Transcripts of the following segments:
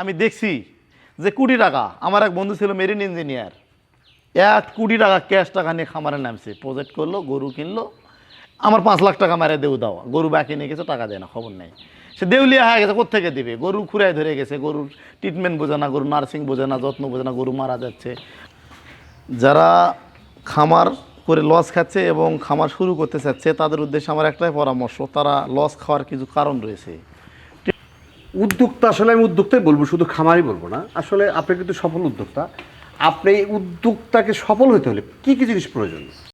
আমি দেখছি যে কোটি টাকা, আমার এক বন্ধু ছিল মেরিন ইঞ্জিনিয়ার এক কোটি টাকা ক্যাশ টাকা নিয়ে খামারে নামছে। প্রজেক্ট করল, গরু কিনলো, আমার পাঁচ লাখ টাকা মারে দেউ দাও। গরু বাকি নিয়ে গেছে, টাকা দেয় না, খবর নেই। সে দেউলিয়া হয়ে গেছে কোথেকে দিবে? গরু খুঁড়ায় ধরে গেছে, গরুর ট্রিটমেন্ট বোঝে না গরু নার্সিং বোঝে না, যত্ন বোঝে না, গরু মারা যাচ্ছে। যারা খামার করে লস খাচ্ছে এবং খামার শুরু করতে চাচ্ছে, তাদের উদ্দেশ্যে আমার একটাই পরামর্শ, তারা লস খাওয়ার কিছু কারণ রয়েছে। উদ্যোক্তা, আসলে আমি উদ্যোক্তাই বলব, শুধু খামারই বলব না। আসলে আপনি কিন্তু সফল উদ্যোক্তা। আপনি উদ্যোক্তাকে সফল হতে হলে কী কী জিনিস প্রয়োজন?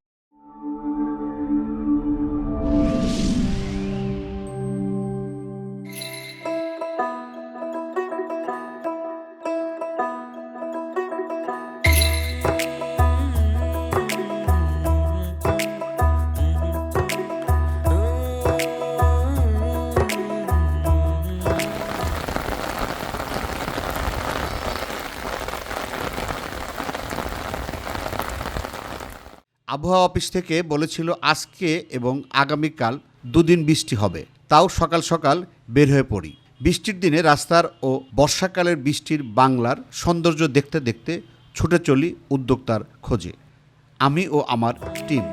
আবহাওয়া অফিস থেকে বলেছিল, আজকে এবং আগামীকাল দুদিন বৃষ্টি হবে। তাও সকাল সকাল বের হয়ে পড়ি। বৃষ্টির দিনে রাস্তার ও বর্ষাকালের বৃষ্টির বাংলার সৌন্দর্য দেখতে দেখতে ছুটে চলি উদ্যোক্তার খোঁজে। আমি ও আমার টিম।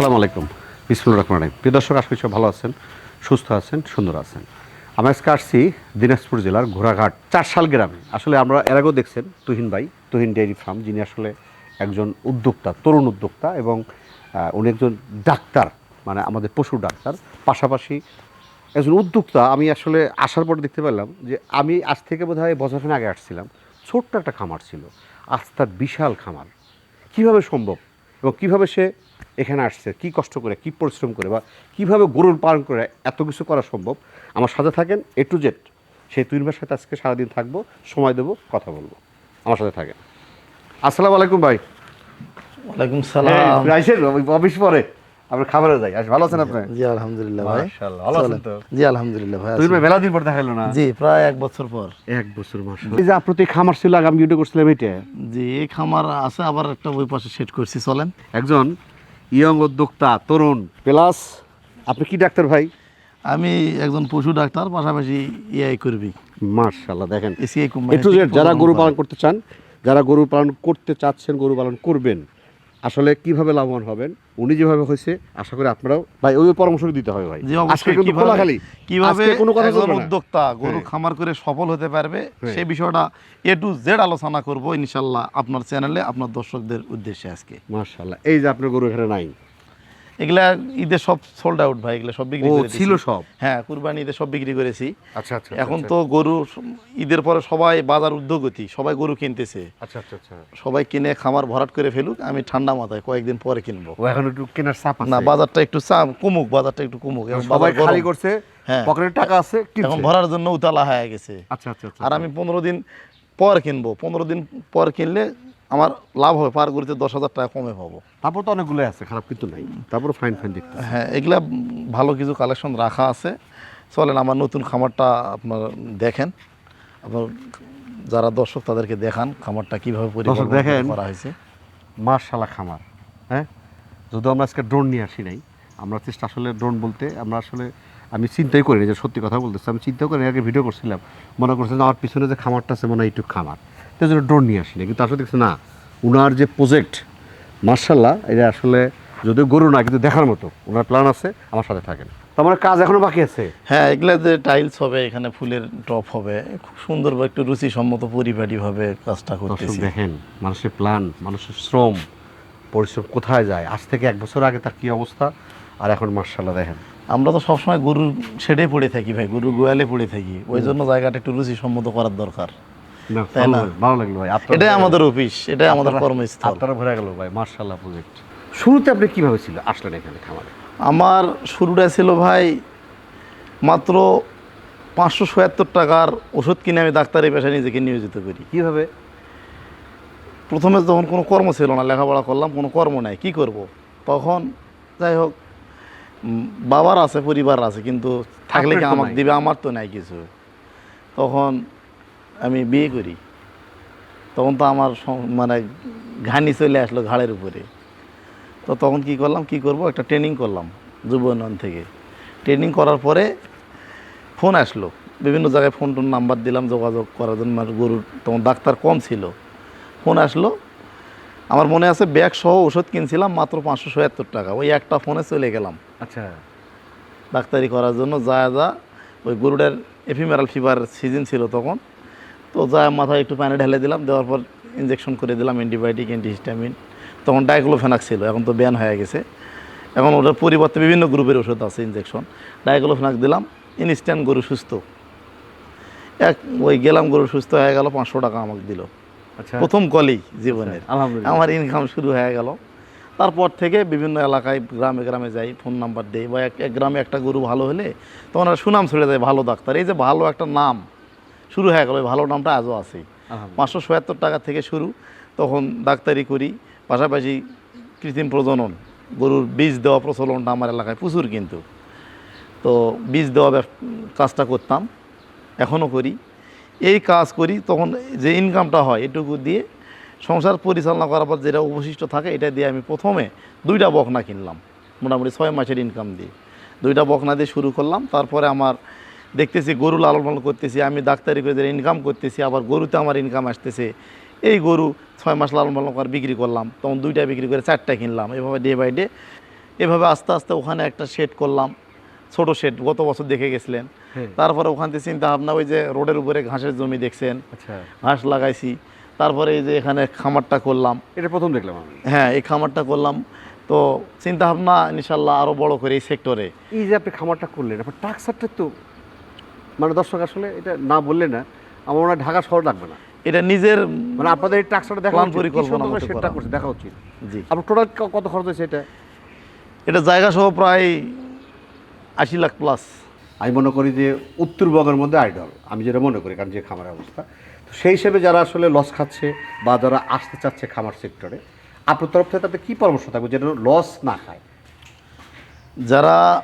আসসালামু আলাইকুম। বিসমুল রহমান রাহিম। প্রিয় দর্শক, আশা করি সব ভালো আছেন, সুস্থ আছেন, সুন্দর আছেন। আমি আজকে আসছি দিনাজপুর জেলার ঘোড়াঘাট চারশাল গ্রামে। আসলে আমরা এর আগেও দেখছেন তুহিন ভাই, তুহিন ডেয়ারি ফার্ম, যিনি আসলে একজন উদ্যোক্তা, তরুণ উদ্যোক্তা এবং উনি একজন ডাক্তার মানে আমাদের পশু ডাক্তার। পাশাপাশি একজন উদ্যোক্তা, আমি আসলে আসার পর দেখতে পেলাম যে আমি আজ থেকে বোধ হয় বছরখান আগে আসছিলাম। ছোট্ট একটা খামার ছিল আজ তার বিশাল খামার। কীভাবে সম্ভব এবং কীভাবে সে এখানে আসছে কি কষ্ট করে কি পরিশ্রম করে বা কীভাবে গরুর পালন করে এত কিছু করা সম্ভব? আমার সাথে থাকেন এ টু জেড সেই তুইনবার সাথে আজকে সারাদিন থাকব সময় দেবো কথা বলব। আমার সাথে থাকেন। আসসালামু আলাইকুম ভাই। ওয়ালাইকুম সালাম। আইসেন অফিস পরে আমরা খাবারে যাই। আস ভালো আছেন আপনি? জি আলহামদুলিল্লাহ ভাই। মাশাআল্লাহ, ভালো আছেন তো? জি আলহামদুলিল্লাহ ভাই আছি। মেলা দিন পর দেখাইলো না? জি প্রায় এক বছর পর। এক বছর মাস এই যে এই খামার ছিল আগে আমি ভিডিও করছিলাম এটা জি এই খামার আছে আবার একটা ওই পাশে সেট করছি চলেন। একজন ইয়ং উদ্যোক্তা তরুণ। প্লাস আপনি কি ডাক্তার ভাই? আমি একজন পশু ডাক্তার পাশাপাশি ইআই করবি মার্শাল্লাহ দেখেন। যারা গরু পালন করতে চান যারা গরু পালন করতে চাচ্ছেন গরু পালন করবেন আসলে কীভাবে লাভবান হবেন উনি যেভাবে হয়েছে আশা করি আপনারাও ভাই ওই পরামর্শ দিতে হবে ভাই। আজকে কিন্তু খোলাখালি। কীভাবে কোনো কথা বলব উদ্যোক্তা গরু হ্যাঁ। খামার করে সফল হতে পারবে হ্যাঁ। সেই বিষয়টা এ টু জেড আলোচনা করব ইনশাল্লাহ আপনার চ্যানেলে আপনার দর্শকদের উদ্দেশ্যে আজকে। মার্শাল্লাহ এই যে আপনার গরু এখানে নাই। এগুলা ঈদের সব সোল্ড আউট ভাই এগুলা সব বিক্রি করে ছিল সব? হ্যাঁ কুরবানি ঈদে সব বিক্রি করেছি। আচ্ছা আচ্ছা এখন তো গরু ঈদের পরে সবাই বাজার উদ্যোগতি সবাই গরু কিনতেছে। আচ্ছা আচ্ছা আচ্ছা। সবাই কিনে খামার ভরাট করে ফেলুক আমি ঠান্ডা মাথায় কয়েকদিন পরে কিনবো। এখন একটু কেনার চাপ না বাজারটা একটু চাপ কমুক বাজারটা একটু কমুক। সবাই খালি করছে হ্যাঁ। পকেটে টাকা আছে এখন ভরার জন্য উতালা হয়ে গেছে। আচ্ছা আচ্ছা আচ্ছা আর আমি পনেরো দিন পর কিনবো। পনেরো দিন পর কিনলে আমার লাভ হবে পার গরুতে দশ হাজার টাকা কমে পাবো। তারপর তো অনেকগুলো আছে খারাপ কিন্তু নাই। তারপর ফাইন ফাইন দেখতে হ্যাঁ এগুলা ভালো কিছু কালেকশন রাখা আছে। চলেন আমার নতুন খামারটা আপনার দেখেন। আপনার যারা দর্শক তাদেরকে দেখান খামারটা কীভাবে দেখেন। করা হয়েছে। মার্শালা খামার হ্যাঁ? যদিও আমরা আজকে ড্রোন নিয়ে আসি নাই আমরা চেষ্টা আসলে ড্রোন বলতে আমরা আসলে আমি চিন্তাই করিনি যে সত্যি কথা বলতেছি আমি চিন্তা করে আগে ভিডিও করছিলাম। মনে করছিলাম আমার পিছনে যে খামারটা আছে মনে হয় একটু খামার। তো জন্য ড্রোন নিয়ে আসি না কিন্তু আসলে দেখছি না। উনার যে প্রজেক্ট মার্শাল্লাহ এটা আসলে যদিও গরু না কিন্তু দেখার মতো। ওনার প্ল্যান আছে আমার সাথে থাকেন। তো আমার কাজ এখনও বাকি আছে। হ্যাঁ এগুলা যে টাইলস হবে এখানে ফুলের টপ হবে খুব সুন্দর বা একটু রুচিসম্মত পরিপাটিভাবে কাজটা করতেছি। দেখেন মানুষের প্ল্যান মানুষের শ্রম পরিশ্রম কোথায় যায়? আজ থেকে এক বছর আগে তার কি অবস্থা? আর এখন মার্শাল্লাহ দেখেন। আমরা তো সবসময় গরুর শেডে পড়ে থাকি ভাই গরুর গোয়ালে পড়ে থাকি। ওই জন্য জায়গাটা একটু রুচিসম্মত করার দরকার। তাই না? ভালো লাগল ভাই। এটাই আমাদের অফিস এটাই আমাদের কর্মস্থল। আপনারা ভরে গেল ভাই মার্শাল্লাহ প্রজেক্ট শুরুতে আপনি কীভাবে ছিল? আসলেন এখানে খামারে। আমার শুরুটা ছিল ভাই মাত্র পাঁচশো সত্তর টাকার ওষুধ কিনে আমি ডাক্তারি পেশায় নিজেকে নিয়োজিত করি। কীভাবে? প্রথমে যখন কোনো কর্ম ছিল না লেখাপড়া করলাম কোনো কর্ম নাই কি করব। তখন যাই হোক বাবার আছে পরিবার আছে কিন্তু থাকলে কি আমাকে দিবে? আমার তো নাই কিছু। তখন আমি বিয়ে করি তখন তো আমার মানে ঘানি চলে আসলো ঘাড়ের উপরে। তো তখন কি করলাম কি করব একটা ট্রেনিং করলাম যুব উন্নয়ন থেকে। ট্রেনিং করার পরে ফোন আসলো বিভিন্ন জায়গায় ফোন টোন নাম্বার দিলাম যোগাযোগ করার জন্য আমার গরুর তখন ডাক্তার কম ছিল। ফোন আসলো আমার মনে আছে ব্যাগ সহ ওষুধ কিনছিলাম মাত্র পাঁচশো সত্তর টাকা। ওই একটা ফোনে চলে গেলাম। আচ্ছা। ডাক্তারি করার জন্য যা যা ওই গরুটার এফিমেরাল ফিভার সিজন ছিল তখন তো যা মাথায় একটু পানি ঢেলে দিলাম দেওয়ার পর ইঞ্জেকশন করে দিলাম অ্যান্টিবায়োটিক অ্যান্টিহিস্টামিন তখন ডাইক্লোফেনাক ছিল এখন তো ব্যান হয়ে গেছে। এখন ওটার পরিবর্তে বিভিন্ন গ্রুপের ওষুধ আছে ইঞ্জেকশন ডাইক্লোফেনাক দিলাম ইনস্ট্যান্ট গরু সুস্থ। এক ওই গেলাম গরু সুস্থ হয়ে গেল পাঁচশো টাকা আমাকে দিল। আচ্ছা। প্রথম কলেই জীবনের। আমার ইনকাম শুরু হয়ে গেল। তারপর থেকে বিভিন্ন এলাকায় গ্রামে গ্রামে যাই ফোন নাম্বার দেই। বা এক এক গ্রামে একটা গরু ভালো হলে তখন আর সুনাম ছড়ে যায় ভালো ডাক্তার। এই যে ভালো একটা নাম শুরু হয়ে গেল ভালো নামটা আজও আছে পাঁচশো সত্তর টাকা থেকে শুরু তখন ডাক্তারি করি পাশাপাশি কৃত্রিম প্রজনন গরুর বীজ দেওয়া প্রচলনটা আমার এলাকায় প্রচুর কিন্তু। তো বীজ দেওয়া কাজটা করতাম এখনও করি। এই কাজ করি তখন যে ইনকামটা হয় এটুকু দিয়ে সংসার পরিচালনা করার পর যেটা অবশিষ্ট থাকে এটা দিয়ে আমি প্রথমে দুইটা বকনা কিনলাম মোটামুটি ছয় মাসের ইনকাম দিয়ে। দুইটা বকনা দিয়ে শুরু করলাম তারপরে আমার দেখতেছি গরু লালন পালন করতেছি আমি ডাক্তারি করে ইনকাম করতেছি আবার গরুতে আমার ইনকাম আসতেছে। এই গরু ছয় মাস লালন পালন করে বিক্রি করলাম তখন দুইটা বিক্রি করে চারটা কিনলাম এভাবে ডে বাই ডে এভাবে আস্তে আস্তে ওখানে একটা শেড করলাম ছোট শেড গত বছর দেখে গেছিলেন। তারপরে ওখান থেকে চিন্তা ভাবনা ওই যে রোডের উপরে ঘাসের জমি দেখছেন আচ্ছা। ঘাস লাগাইছি তারপরে এই যে এখানে খামারটা করলাম। এটা প্রথম দেখলাম হ্যাঁ এই খামারটা করলাম। তো চিন্তা ভাবনা ইনশাল্লাহ আরও বড় করে এই সেক্টরে এই যে আপনি খামারটা করলেন আপনার টাক্সারটা তো মানে দর্শক আসলে এটা না বললে না আমার মনে হয় ঢাকা শহর লাগবে না। এটা নিজের মানে আপনাদের এই দেখা। পরিকল্পনা করা। করছে দেখা উচিত। জি। আপনার টোটাল কত খরচ হয়েছে এটা? এটা জায়গা সহ প্রায় আশি লাখ প্লাস আমি মনে করি যে উত্তরবঙ্গের মধ্যে আইডল আমি যেটা মনে করি কারণ যে খামারের অবস্থা। তো সেই হিসেবে যারা আসলে লস খাচ্ছে বা যারা আসতে চাচ্ছে খামার সেক্টরে আপনার তরফ থেকে তাদের কী পরামর্শ থাকবে যেন লস না খায়? যারা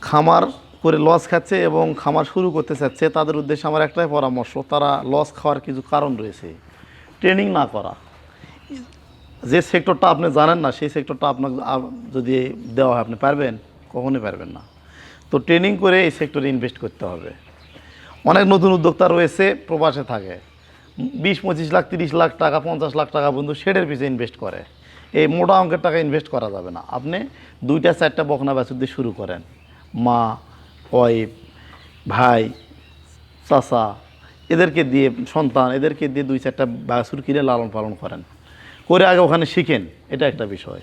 খামার করে লস খাচ্ছে এবং খামার শুরু করতে চাচ্ছে, তাদের উদ্দেশ্যে আমার একটাই পরামর্শ, তারা লস খাওয়ার কিছু কারণ রয়েছে। ট্রেনিং না করা। যে সেক্টরটা আপনি জানেন না, সেই সেক্টরটা আপনাকে যদি দেওয়া হয়, আপনি পারবেন? কখনোই পারবেন না। তো ট্রেনিং করে এই সেক্টরে ইনভেস্ট করতে হবে। অনেক নতুন উদ্যোক্তা রয়েছে, প্রবাসে থাকে। বিশ, পঁচিশ লাখ, তিরিশ লাখ টাকা, পঞ্চাশ লাখ টাকা বন্ধু শেডের পিছিয়ে ইনভেস্ট করে। এই মোটা অঙ্কের টাকা ইনভেস্ট করা যাবে না। আপনি দুইটা, চারটা বকনা বাছুর দিয়ে শুরু করেন। মা ওয়াইফ, ভাই, চাচা, এদেরকে দিয়ে সন্তান, এদেরকে দিয়ে দুই চারটা বাছুর কিনে লালন পালন করেন। করে আগে ওখানে শিখেন, এটা একটা বিষয়।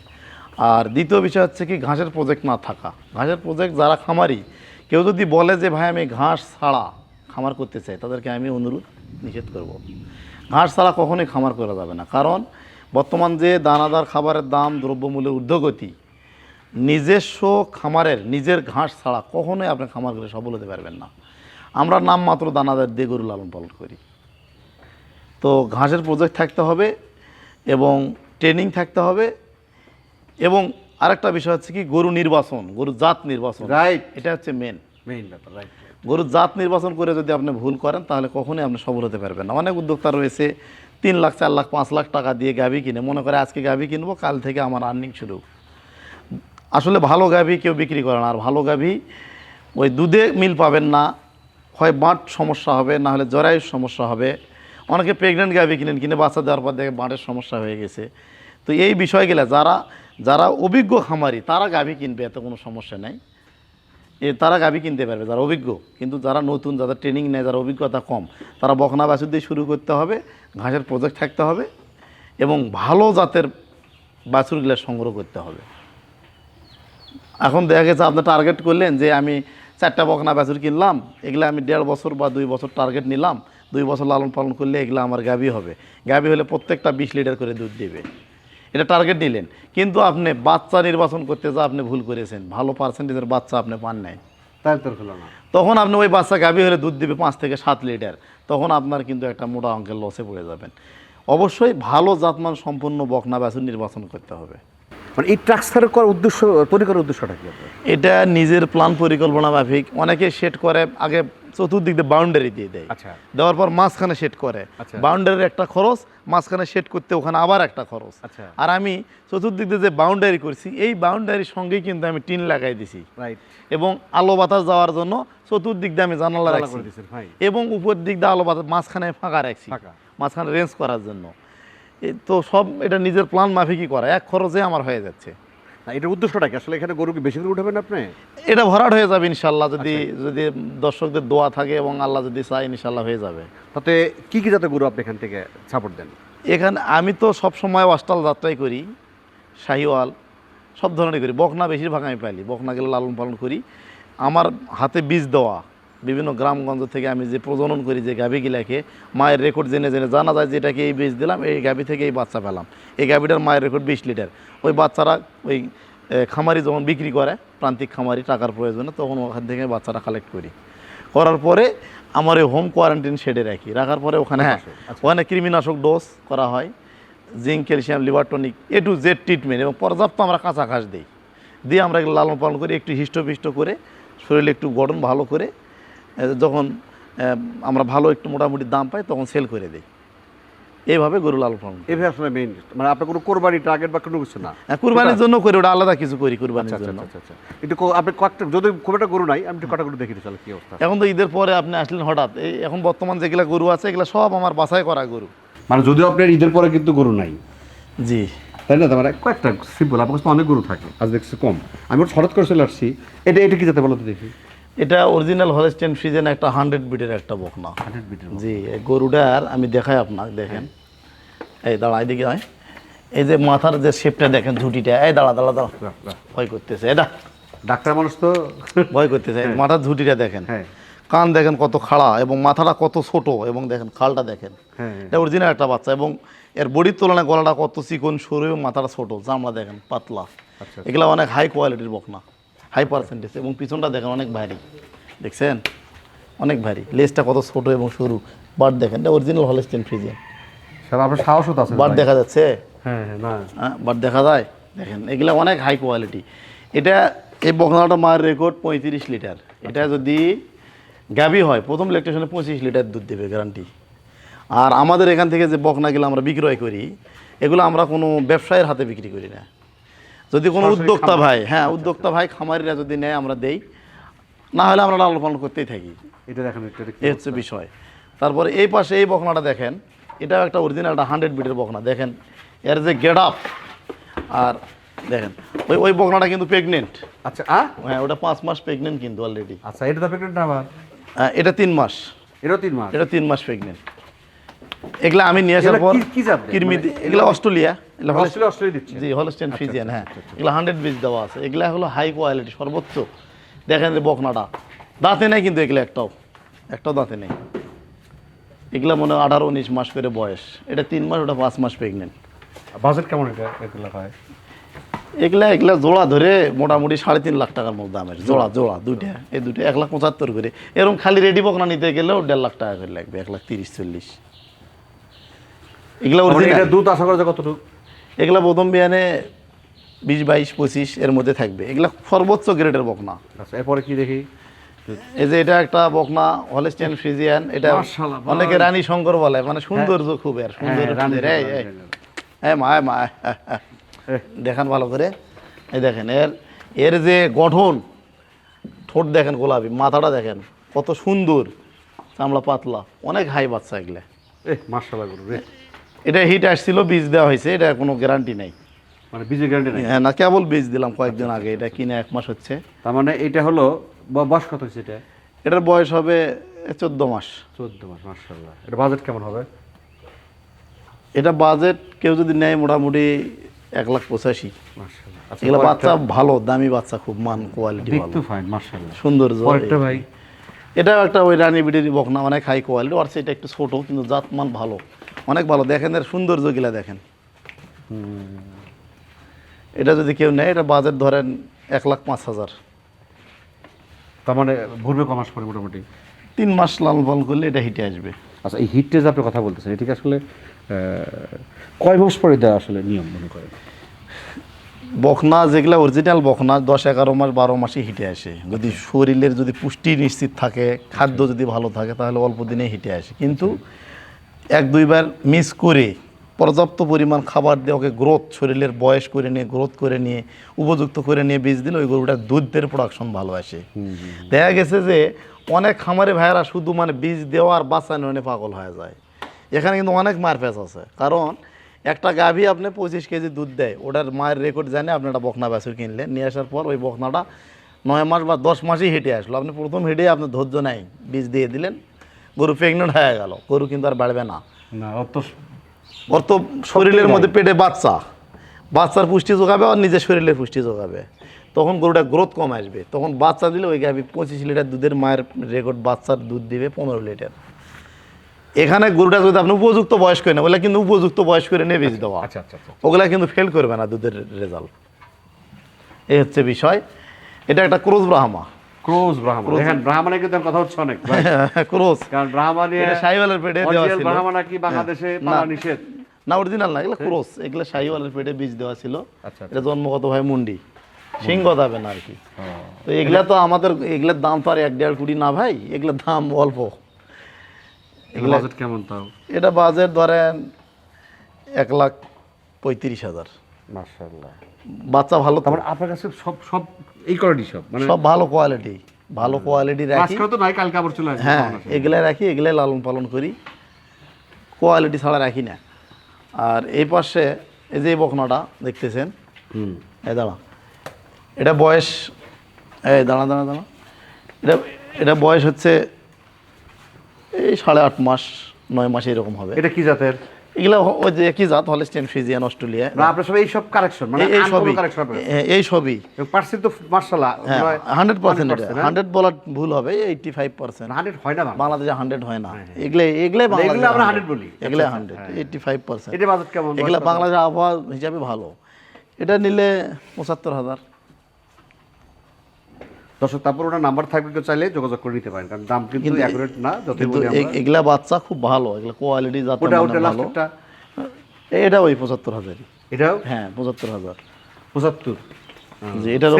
আর দ্বিতীয় বিষয় হচ্ছে কি, ঘাসের প্রজেক্ট না থাকা। ঘাসের প্রজেক্ট যারা খামারি, কেউ যদি বলে যে, ভাই, আমি ঘাস ছাড়া খামার করতে চাই, তাদেরকে আমি অনুরোধ নিষেধ করব। ঘাস ছাড়া কখনোই খামার করা যাবে না। কারণ বর্তমান যে দানাদার খাবারের দাম, দ্রব্যমূল্যের ঊর্ধ্বগতি নিজস্ব খামারের নিজের ঘাস ছাড়া কখনোই আপনি খামার করে সফল হতে পারবেন না। আমরা নাম মাত্র দানাদার দিয়ে গরু লালন পালন করি। তো ঘাসের প্রজেক্ট থাকতে হবে এবং ট্রেনিং থাকতে হবে এবং আরেকটা বিষয় হচ্ছে কি গরু নির্বাচন গরু জাত নির্বাচন। Right. এটা হচ্ছে মেন মেইন ব্যাপার রাইট গরুর জাত নির্বাচন করে যদি আপনি ভুল করেন তাহলে কখনোই আপনি সফল হতে পারবেন না। অনেক উদ্যোক্তা রয়েছে তিন লাখ চার লাখ পাঁচ লাখ টাকা দিয়ে গাভি কিনে। মনে করে আজকে গাভি কিনবো কাল থেকে আমার আর্নিং শুরু। আসলে ভালো গাভি কেউ বিক্রি করে না, আর ভালো গাভি ওই দুধে মিল পাবেন না, হয় বাঁট সমস্যা হবে, না হলে জরায়ুর সমস্যা হবে। অনেকে প্রেগনেন্ট গাভি কিনেন, কিনে বাচ্চা দেওয়ার পর দেখে বাঁটের সমস্যা হয়ে গেছে। তো এই বিষয়গুলো যারা যারা অভিজ্ঞ খামারি, তারা গাভি কিনবে, এত কোনো সমস্যা নেই। এ তারা গাভি কিনতে পারবে, যারা অভিজ্ঞ। কিন্তু যারা নতুন, যাদের ট্রেনিং নেয় যারা অভিজ্ঞতা কম, তারা বকনা বাছুর দিয়ে শুরু করতে হবে, ঘাসের প্রজেক্ট থাকতে হবে এবং ভালো জাতের বাছুরগুলো সংগ্রহ করতে হবে। এখন দেখা গেছে আপনি টার্গেট করলেন যে আমি চারটা বকনা বাছুর কিনলাম এগুলো আমি দেড় বছর বা দুই বছর টার্গেট নিলাম দুই বছর লালন পালন করলে এগুলো আমার গাভি হবে। গাভি হলে প্রত্যেকটা বিশ লিটার করে দুধ দেবে। এটা টার্গেট নিলেন। কিন্তু আপনি বাচ্চা নির্বাচন করতে যা আপনি ভুল করেছেন ভালো পার্সেন্টেজের বাচ্চা আপনি পান নাই। তাই তোর হলো না। তখন আপনি ওই বাচ্চা গাভী হলে দুধ দিবে পাঁচ থেকে সাত লিটার তখন আপনার কিন্তু একটা মোটা অঙ্কের লসে পড়ে যাবেন। অবশ্যই ভালো জাতমান সম্পন্ন বকনা বাছুর নির্বাচন করতে হবে। মানে এই ট্রাক্সার করার উদ্দেশ্য তৈরি করার উদ্দেশ্যটা কি এটা নিজের প্ল্যান পরিকল্পনা মাফিক। অনেকে সেট করে আগে চতুর্দিক দিয়ে বাউন্ডারি দিয়ে দেয়। আচ্ছা। দেওয়ার পর মাঝখানে সেট করে। আচ্ছা। বাউন্ডারির একটা খরচ মাঝখানে সেট করতে ওখানে আবার একটা খরচ। আচ্ছা। আর আমি চতুর্দিক দিয়ে যে বাউন্ডারি করছি এই বাউন্ডারির সঙ্গেই কিন্তু আমি টিন লাগাই দিছি। রাইট এবং আলো বাতাস যাওয়ার জন্য চতুর্দিক দিয়ে আমি জানালা রাখছি। এবং উপর দিক দিয়ে আলো বাতাস মাঝখানে ফাঁকা রাখছি। মাঝখানে রেঞ্জ করার জন্য। তো সব এটা নিজের প্ল্যান মাফিকই করা। এক খরচে আমার হয়ে যাচ্ছে। না এটার উদ্দেশ্যটা কি? আসলে এখানে গরুকে বেশি করে উঠাবেন আপনি? এটা ভরাট হয়ে যাবে ইনশাল্লাহ যদি আচ্ছা। যদি দর্শকদের দোয়া থাকে এবং আল্লাহ যদি চায় ইনশাল্লাহ হয়ে যাবে। তাতে কি কি জাতের গরু আপনি এখান থেকে সাপোর্ট দেন? এখানে আমি তো সব সময় অস্টাল যাত্রাই করি শাহিওয়াল সব ধরনের করি। বকনা বেশিরভাগ আমি পাইলি বকনা গেলে লালন পালন করি। আমার হাতে বীজ দেওয়া। বিভিন্ন গ্রামগঞ্জ থেকে আমি যে প্রজনন করি যে গাভীগুলাকে মায়ের রেকর্ড জেনে জেনে জানা যায় যে এটাকে এই বীজ দিলাম এই গাভী থেকে এই বাচ্চা পেলাম। এই গাভীটার মায়ের রেকর্ড বিশ লিটার। ওই বাচ্চারা ওই খামারি যখন বিক্রি করে প্রান্তিক খামারি টাকার প্রয়োজনে তখন ওখান থেকে বাচ্চারা কালেক্ট করি। করার পরে আমার এই হোম কোয়ারেন্টাইন শেডে রাখি। রাখার পরে ওখানে হ্যাঁ ওখানে কৃমিনাশক ডোজ করা হয়। Zinc calcium liver tonic A to Z treatment এবং পর্যাপ্ত আমরা কাঁচা ঘাস দিই। দিয়ে আমরা লালন পালন করি একটু হিষ্টপিষ্ট করে শরীরে একটু গঠন ভালো করে যখন আমরা ভালো একটু মোটামুটি দাম পাই তখন সেল করে দিই। এইভাবে গরু লালন পালন করি। এভাবে আসলে মেইন মানে আপনার কোনো কোরবানি টার্গেট বা কোনো কিছু না? কুরবানির জন্য করি ওটা আলাদা কিছু করি কুরবানির আচ্ছা আচ্ছা জন্য। আচ্ছা আচ্ছা একটু আপনি কয়েকটা যদি খুব একটা গরু নাই আমি একটু কটা গরু দেখি তাহলে কি অবস্থা? এখন তো ঈদের পরে আপনি আসলেন হঠাৎ এই এখন বর্তমান যেগুলা গরু আছে এগুলো সব আমার বাছাই করা গরু। মানে যদিও আপনার ঈদের পরে কিন্তু গরু নাই। জি। তাই না? তার মানে কয়েকটা সিম্পল আপনার কাছে অনেক গরু থাকে আজ দেখছি কম। আমি হঠাৎ করে চলে আসছি এটা এটা কি যাতে বলো তো দেখি? এটা অরিজিনাল হলেস্টেন ফ্রিজেন একটা হান্ড্রেড বিটের একটা বকনা। হান্ড্রেড বিটের জি এই গরুটার আমি দেখাই আপনাকে দেখেন। এই দাঁড়া এদিকে হয়। এই যে মাথার যে শেপটা দেখেন ঝুটিটা এই দাঁড়া দাঁড়া দাঁড়া ভয় করতেছে এটা ডাক্তার মানুষ তো। ভয় করতেছে মাথার ঝুটিটা দেখেন। হ্যাঁ। কান দেখেন কত খাড়া এবং মাথাটা কত ছোট এবং দেখেন খালটা দেখেন। হ্যাঁ এটা অরিজিনাল একটা বাচ্চা এবং এর বডির তুলনায় গলাটা কত চিকন সরু এবং মাথাটা ছোট চামড়া দেখেন পাতলা। আচ্ছা এগুলো অনেক হাই কোয়ালিটির বকনা। হাই পার্সেন্টেজ এবং পিছনটা দেখেন অনেক ভারী। দেখছেন? অনেক ভারী। লেজটা কত ছোট এবং সরু। বাট দেখেন এটা অরিজিনাল হলেস্টেন ফ্রিজিয়ান স্যার আপনার সাহসও আছে বাট দেখা যাচ্ছে? হ্যাঁ হ্যাঁ না। হ্যাঁ বাট দেখা যায়। দেখেন এগুলো অনেক হাই কোয়ালিটি এটা এই বকনাটা মায়ের রেকর্ড পঁয়ত্রিশ লিটার। এটা যদি গাবি হয় প্রথম লেকটেশনে পঁচিশ লিটার দুধ দেবে গ্যারান্টি আর আমাদের এখান থেকে যে বকনাগুলো আমরা বিক্রয় করি এগুলো আমরা কোনো ব্যবসায়ের হাতে বিক্রি করি না। যদি কোনো উদ্যোক্তা ভাই হ্যাঁ উদ্যোক্তা ভাই খামারিরা যদি নেয় আমরা দেই। না হলে আমরা লালন পালন করতেই থাকি। এটা দেখেন এটা এই হচ্ছে বিষয়। তারপরে এই পাশে এই বকনাটা দেখেন। এটাও একটা অরিজিনাল একটা হান্ড্রেড বিটের বকনা দেখেন এর যে গেট আপ আর দেখেন ওই ওই বকনাটা কিন্তু প্রেগনেন্ট আচ্ছা আ হ্যাঁ ওটা পাঁচ মাস প্রেগনেন্ট কিন্তু অলরেডি আচ্ছা এটা তো প্রেগনেন্ট আবার? এটা তিন মাস। এটা তিন মাস? এটা তিন মাস প্রেগনেন্ট এগুলা আমি নিয়ে আসার পর কিরমি মানে এগুলা অস্ট্রেলিয়া। জি হলস্টেন ফ্রিজিয়ান হ্যাঁ। আচ্ছা, আচ্ছা, এগুলো হান্ড্রেড বীজ দেওয়া আছে। এগুলা হলো হাই কোয়ালিটি সর্বোচ্চ। দেখেন যে বকনাটা। দাঁতে নেই কিন্তু এগুলো একটাও। একটাও দাঁতে নেই। এগুলা মনে হয় আঠারো উনিশ মাস করে বয়স। এটা তিন মাস ওটা পাঁচ মাস প্রেগনেন্ট বাজেট কেমন এটা এগুলো হয় এগুলা এগুলা জোড়া ধরে মোটামুটি সাড়ে তিন লাখ টাকার মতো দামের। জোড়া জোড়া? দুইটা। এই দুটো এক লাখ পঁচাত্তর করে। এরকম খালি রেডি বকনা নিতে গেলেও দেড় লাখ টাকা করে লাগবে। এক লাখ তিরিশ চল্লিশ। এগুলা এটা দুধ আশা করা যায় কতটুকু? এগুলা প্রথম বিয়ানে বিশ বাইশ পঁচিশ এর মধ্যে থাকবে। এগুলা সর্বোচ্চ গ্রেডের বকনা। আচ্ছা এরপরে কি দেখি? এই যে এটা একটা বকনা হলেস্টিয়ান ফ্রিজিয়ান এটা অনেকে রানী শঙ্কর বলে মানে সৌন্দর্য খুব এর সুন্দর হ্যাঁ, রানী ফুলের। এই, এই। মা এই মা হ্যাঁ, হ্যাঁ। দেখান ভালো করে। এই দেখেন এর এর যে গঠন ঠোঁট দেখেন গোলাপি মাথাটা দেখেন কত সুন্দর চামড়া পাতলা অনেক হাই বাচ্চা এগুলা। এ মার্শাল্লাহ গরু রে এটা হিট আসছিল বীজ দেওয়া হয়েছে এটা কোনো গ্যারান্টি নাই। মানে বীজের গ্যারান্টি নাই? হ্যাঁ না কেবল বীজ দিলাম কয়েকদিন আগে এটা কিনে এক মাস হচ্ছে। তার মানে এটা হলো বয়স কত হচ্ছে এটা? এটার বয়স হবে চোদ্দ মাস। চোদ্দ মাস মার্শাল্লাহ এটা বাজেট কেমন হবে? এটা বাজেট কেউ যদি নেয় মোটামুটি এক লাখ পঁচাশি। আচ্ছা এগুলো বাচ্চা ভালো দামি বাচ্চা খুব মান কোয়ালিটি ভালো। সুন্দর ভাই? এটাও একটা ওই রানী বিটির বকনা মানে হাই কোয়ালিটি আর সেটা একটু ছোট কিন্তু জাত মান ভালো। অনেক ভালো দেখেন এর সৌন্দর্যগুলা দেখেন। এটা যদি কেউ নেয় এটা বাজেট ধরেন এক লাখ পাঁচ হাজার। তার মানে ভরবে কমাস পরে মোটামুটি? তিন মাস লাল বল করলে এটা হিটে আসবে। আচ্ছা এই হিট টেজ আপনি কথা বলতেছেন এটিকে আসলে কয় মাস পরে দেওয়া আসলে নিয়ম মনে করেন? বখনা যেগুলো অরিজিনাল বখনা দশ এগারো মাস বারো মাসে হিটে আসে। যদি শরীরের যদি পুষ্টি নিশ্চিত থাকে খাদ্য যদি ভালো থাকে তাহলে অল্প দিনে হিটে আসে। কিন্তু এক দুইবার মিস করে পর্যাপ্ত পরিমাণ খাবার দিয়ে ওকে গ্রোথ শরীরের বয়স করে নিয়ে গ্রোথ করে নিয়ে উপযুক্ত করে নিয়ে বীজ দিলে ওই গরুটার দুধের প্রোডাকশন ভালো আসে। দেখা গেছে যে অনেক খামারে ভাইয়েরা শুধু মানে বীজ দেওয়ার বাচ্চা নিয়ে পাগল হয়ে যায়। এখানে কিন্তু অনেক মারপ্যাচ আছে। কারণ একটা গাভী আপনি পঁচিশ কেজি দুধ দেয় ওটার মায়ের রেকর্ড জানে আপনি একটা বকনা বাছুর কিনলেন। নিয়ে আসার পর ওই বকনাটা নয় মাস বা দশ মাসই হেঁটে আসলো। আপনি প্রথম হেঁটে আপনার ধৈর্য নাই বীজ দিয়ে দিলেন। গরু প্রেগনেন্ট হয়ে গেল গরু কিন্তু আর বাড়বে না। না ওর তো শরীরের মধ্যে পেটে বাচ্চা। বাচ্চার পুষ্টি যোগাবে আর নিজের শরীরের পুষ্টি যোগাবে। তখন গরুটা গ্রোথ কম আসবে। তখন বাচ্চা দিলে ওই গাভী পঁচিশ লিটার দুধের মায়ের রেকর্ড বাচ্চার দুধ দিবে পনেরো লিটার। এখানে গরুটা যদি আপনি উপযুক্ত বয়স করে না ওগুলা কিন্তু উপযুক্ত বয়স করে নিয়ে দেওয়া। আচ্ছা আচ্ছা আচ্ছা। ওগুলা কিন্তু ফেল করবে না দুধের রেজাল্ট এই হচ্ছে বিষয়। এটা একটা ক্রোজ ব্রাহ্মা। ক্রোজ ব্রাহ্মণ। দেখেন ব্রাহ্মণের কিন্তু কথা হচ্ছে অনেক ক্রোজ। কারণ ব্রাহ্মণে পেটে দেওয়া ছিল। ব্রাহ্মণ নাকি বাংলাদেশে না। পালা নিষেধ? না অরিজিনাল না এগুলো ক্রোস এগুলো পেটে বীজ দেওয়া ছিল। আচ্ছা, এটা জন্মগত ভাই মুন্ডি। সিংহ যাবে না আর কি। তো এগুলা তো আমাদের এগুলোর দাম তো আর এক দেড় কোটি না ভাই এগুলোর দাম অল্প। বাজেট কেমন তাও? এটা বাজেট ধরেন এক লাখ পঁয়ত্রিশ হাজার। বাচ্চা ভালো তারপর আপনার কাছে সব সব এই কোয়ালিটি সব মানে সব ভালো কোয়ালিটি ভালো কোয়ালিটি রাখি। আজকে তো নাই কালকে আবার চলে আসবে হ্যাঁ। এগুলাই রাখি এগুলাই লালন পালন করি। কোয়ালিটি ছাড়া রাখি না। আর এই পাশে এই যে বকনাটা দেখতেছেন? হুম। এই দাঁড়া। এটা বয়স এই দাঁড়া দাঁড়া দাঁড়া। এটা এটা বয়স হচ্ছে এই সাড়ে আট মাস নয় মাস এরকম হবে। এটা কি জাতের? এগুলো ওই যে একই জাত হলস্টেন ফ্রিজিয়ান অস্ট্রেলিয়া। না আপনার সব এই সব মানে এই- সবই। এই সবই। পার্সেন্ট তো মার্শাল্লাহ হ্যাঁ হান্ড্রেড পার্সেন্ট হ্যাঁ? হান্ড্রেড বলার ভুল হবে এইটটি ফাইভ পার্সেন্ট হান্ড্রেড হয় না বাংলাদেশে হান্ড্রেড হয় না। এগুলো এগুলো এগুলো আমরা 100 বলি। এগুলো আচ্ছা, হান্ড্রেড হ্যাঁ। এইটটি ফাইভ পার্সেন্ট এটা বাজেট কেমন? এগুলো বাংলাদেশের আবহাওয়া হিসাবে ভালো। এটা নিলে পঁচাত্তর হাজার। দর্শক তারপর ওটা নাম্বার থাকবে কেউ চাইলে যোগাযোগ করে নিতে পারেন কারণ দাম কিন্তু অ্যাকুরেট না কিন্তু এগুলা বাচ্চা খুব ভালো এগুলো কোয়ালিটি জাত ওটা ওটা ভালো। লাস্টটা এটা ওই পঁচাত্তর এটাও? হ্যাঁ পঁচাত্তর হাজার। পঁচাত্তর। যে এটারও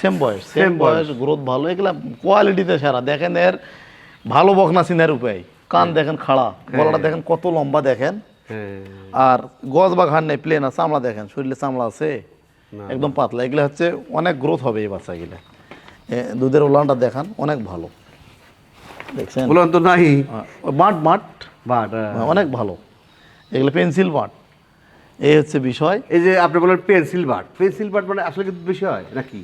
সেম বয়স। সেম বয়স। গ্রোথ ভালো। এগুলা কোয়ালিটিতে সেরা। দেখেন এর ভালো বকনা চিনার উপায়। কান দেখেন খাড়া। গলাটা দেখেন কত লম্বা দেখেন। হ্যাঁ। আর গজ বা ঘাড় নেই প্লেন আছে চামড়া দেখেন। শরীরে চামড়া আছে? একদম পাতলা। এগুলো হচ্ছে অনেক গ্রোথ হবে এই বাচ্চাগুলো। দুধের উলানটা দেখান অনেক ভালো। দেখছেন? বলুন তো নাই মাঠ মাঠ বাট। অনেক ভালো। এগুলো পেন্সিল বাট। এই হচ্ছে বিষয়। এই যে আপনি বলেন পেন্সিল বাট পেন্সিল বাট মানে আসলে কিন্তু বেশি হয় নাকি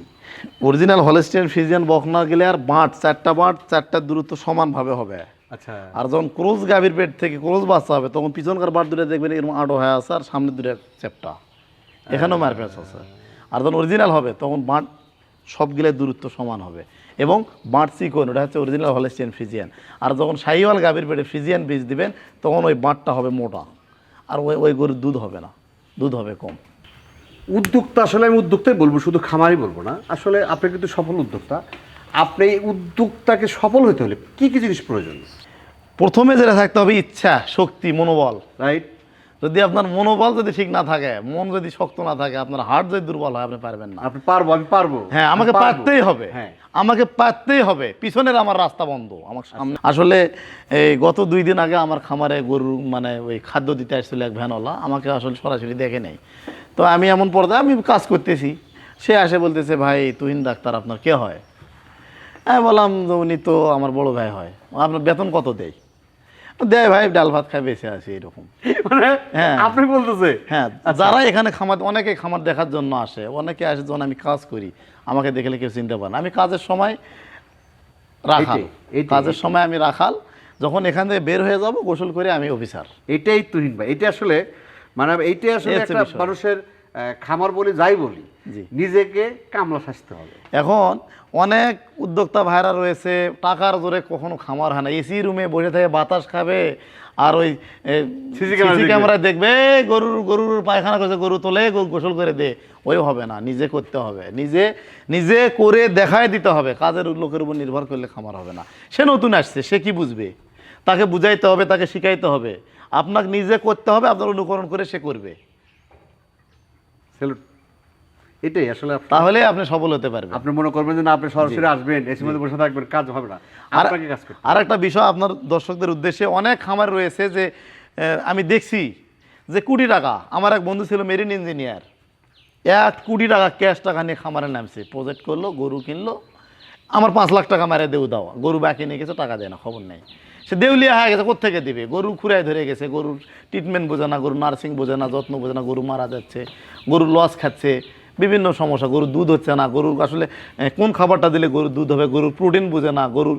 অরিজিনাল হলেস্টিয়ান ফিজিয়ান বকনা গেলে আর বাঁট চারটা বাঁট চারটা দূরত্ব সমানভাবে হবে। আচ্ছা। আর যখন ক্রোজ গাভীর পেট থেকে ক্রোজ বাচ্চা হবে তখন পিছনকার বাট দুটো দেখবেন এরকম আটো হয়ে আছে আর সামনের দুটো চ্যাপটা। এখানেও মারপ্যাচ আছে। আর যখন অরিজিনাল হবে তখন বাঁট সবগুলো দূরত্ব সমান হবে। এবং বাঁট চিকন ওটা হচ্ছে অরিজিনাল হলেস্টিয়ান ফিজিয়ান আর যখন শাহিওয়াল গাভীর পেটে ফিজিয়ান বীজ দিবেন তখন ওই বাঁটটা হবে মোটা। আর ওই ওই গরুর দুধ হবে না। দুধ হবে কম। উদ্যোক্তা আসলে আমি উদ্যোক্তাই বলব শুধু খামারই বলব না। আসলে আপনি কিন্তু সফল উদ্যোক্তা। আপনি এই উদ্যোক্তাকে সফল হতে হলে কী কী জিনিস প্রয়োজন? প্রথমে যেটা থাকতে হবে ইচ্ছা শক্তি মনোবল। রাইট যদি আপনার মনোবল যদি ঠিক না থাকে মন যদি শক্ত না থাকে আপনার হার্ট যদি দুর্বল হয় আপনি পারবেন না। আপনি পারব আমি পারব। হ্যাঁ আমাকে পারতেই হবে। হ্যাঁ। আমাকে পারতেই হবে। পিছনের আমার রাস্তা বন্ধ। আমার সামনে আসলে এই গত দুই দিন আগে আমার খামারে গরু মানে ওই খাদ্য দিতে আসছিল এক ভ্যানওয়ালা। আমাকে আসলে সরাসরি দেখে নেই। তো আমি এমন পর্দায় আমি কাজ করতেছি। সে আসে বলতেছে ভাই তুহিন ডাক্তার আপনার কে হয়? আমি বললাম যে উনি তো আমার বড় ভাই হয়। আপনার বেতন কত দেয়? দেয় ভাই ডাল ভাত খাই বেঁচে আছি এরকম। মানে হ্যাঁ। আপনি বলতেছে? হ্যাঁ যারা এখানে খামার অনেকে খামার দেখার জন্য আসে অনেকে আসে যখন আমি কাজ করি আমাকে দেখলে কেউ চিনতে পারে আমি কাজের সময় রাখাল। কাজের সময় আমি রাখাল যখন এখান থেকে বের হয়ে যাব গোসল করে আমি অফিসার এটাই তুহিন ভাই এটা আসলে মানে এইটাই আসলে একটা মানুষের খামার বলি যাই বলি। নিজেকে কামলা সাজতে হবে। এখন অনেক উদ্যোক্তা ভাইরা রয়েছে টাকার জোরে কখনো খামার হয় না। এসি রুমে বসে থেকে বাতাস খাবে আর ওই সিসি দেখবে। ক্যামেরা দেখবে গরুর গরুর পায়খানা করছে গরু তোলে গোসল করে দে। ওই হবে না নিজে করতে হবে। নিজে নিজে করে দেখায় দিতে হবে। কাজের লোকের উপর নির্ভর করলে খামার হবে না। সে নতুন আসছে সে কি বুঝবে? তাকে বুঝাইতে হবে তাকে শিখাইতে হবে। আপনাকে নিজে করতে হবে আপনার অনুকরণ করে সে করবে। সেলুট এটাই আসলে তাহলে আপনি সফল হতে পারবেন। আপনি মনে করবেন যে না আপনি সরাসরি আসবেন এসির মধ্যে বসে থাকবেন কাজ হবে না। আর আপনাকে কাজ করতে আর একটা বিষয় আপনার দর্শকদের উদ্দেশ্যে অনেক খামার রয়েছে যে আমি দেখছি যে কোটি টাকা আমার এক বন্ধু ছিল মেরিন ইঞ্জিনিয়ার এক কোটি টাকা ক্যাশ টাকা নিয়ে খামারে নামছে। প্রজেক্ট করল গরু কিনলো আমার পাঁচ লাখ টাকা মারে দেউ দাও। গরু বাকি নিয়ে গেছে টাকা দেয় না খবর নেই। সে দেউলিয়া হয়ে গেছে কোথেকে দিবে? গরু খুঁড়ায় ধরে গেছে গরুর ট্রিটমেন্ট বোঝে না গরু নার্সিং বোঝে না যত্ন বোঝে না গরু মারা যাচ্ছে গরু লস খাচ্ছে। বিভিন্ন সমস্যা, গরুর দুধ হচ্ছে না, গরুর আসলে কোন খাবারটা দিলে গরুর দুধ হবে, গরুর প্রোটিন বোঝে না, গরুর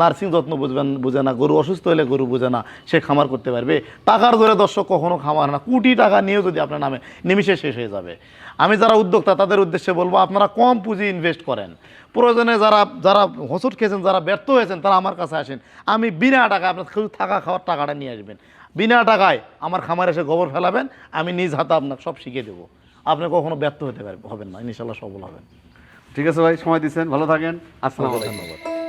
নার্সিং যত্ন বুঝবেন, বোঝে না, গরু অসুস্থ হলে গরু বোঝে না, সে খামার করতে পারবে। টাকার ধরে দর্শক কখনো খামার না, কোটি টাকা নিয়েও যদি আপনার নামে নিমিশে শেষ হয়ে যাবে। আমি যারা উদ্যোক্তা, তাদের উদ্দেশ্যে বলব, আপনারা কম পুঁজি ইনভেস্ট করেন। প্রয়োজনে যারা যারা হোঁচট খেয়েছেন, যারা ব্যর্থ হয়েছেন, তারা আমার কাছে আসেন। আমি বিনা টাকায় আপনার শুধু থাকা খাওয়ার টাকাটা নিয়ে আসবেন। বিনা টাকায় আমার খামারে এসে গোবর ফেলাবেন, আমি নিজ হাতে আপনাকে সব শিখিয়ে দেবো। আপনি কখনো ব্যর্থ হতে পারবেন হবেন না। ইনশাল্লাহ সফল হবেন। ঠিক আছে ভাই সময় দিচ্ছেন ভালো থাকেন। আসসালাম ধন্যবাদ।